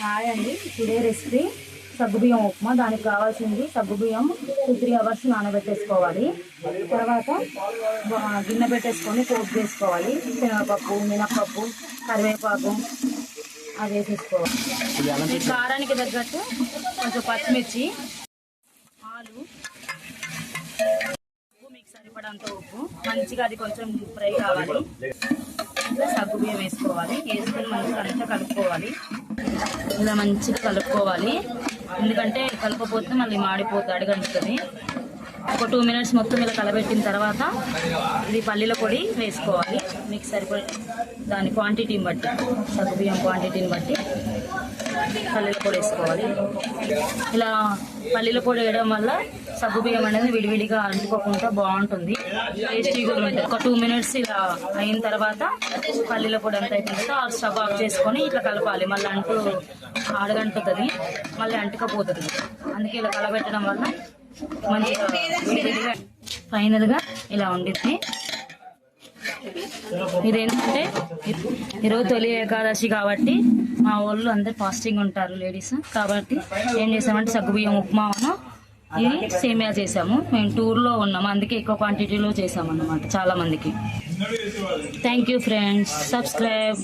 Hi అండి. Today recipe సగ్గుబియ్యం ఉప్మా. దానికి కావాల్సింది సగ్గుబియ్యం టూ త్రీ అవర్స్ నానబెట్టేసుకోవాలి. తర్వాత గిన్నె పెట్టేసుకొని పోపు చేసుకోవాలి. శనగపప్పు మినపప్పు కరివేపాకు అది వేసేసుకోవాలి. కారానికి తగ్గట్టు కొంచెం పచ్చిమిర్చి ఆలు ఉప్పు మీకు సరిపడంత ఉప్పు. మంచిగా అది కొంచెం ఫ్రై కావాలి. సగ్గుబియ్యం వేసుకోవాలి. వేసుకొని మంచిగా అంతా కలుపుకోవాలి. ఇలా మంచిగా కలుపుకోవాలి. ఎందుకంటే కలపపోతే మళ్ళీ మాడిపోతుంది అడగంటుతుంది. ఒక టూ మినిట్స్ మొత్తం ఇలా కలబెట్టిన తర్వాత ఇది పల్లీల పొడి వేసుకోవాలి. మీకు సరిపడే దాని క్వాంటిటీని బట్టి సగ్గు బియ్యం క్వాంటిటీని బట్టి పల్లీల పొడి వేసుకోవాలి. ఇలా పల్లీల పొడి వేయడం వల్ల సగ్గుబియ్యం అనేది విడివిడిగా అంటుకోకుండా బాగుంటుంది. టేస్టీగా ఉంటుంది. ఒక టూ మినిట్స్ ఇలా అయిన తర్వాత పల్లీల పొడి అంతా అయిపోయిన తర్వాత స్టవ్ ఆఫ్ చేసుకొని ఇట్లా కలపాలి. మళ్ళీ అంటూ అడగంటుతుంది మళ్ళీ అంటుకపోతుంది. అందుకే ఇలా కలబెట్టడం వల్ల మంచిగా ఫైనల్గా ఇలా ఉండిద్ది. ఇదేంటంటే ఈరోజు తొలి ఏకాదశి కాబట్టి మా వాళ్ళు అందరు ఫాస్టింగ్ ఉంటారు లేడీస్. కాబట్టి ఏం చేసామంటే సగ్గుబియ్యం ఉప్మాను ఇది సేమియా చేసాము. మేము టూర్లో ఉన్నాము. అందుకే ఎక్కువ క్వాంటిటీలో చేసాము అన్నమాట చాలా మందికి. Thank you friends subscribe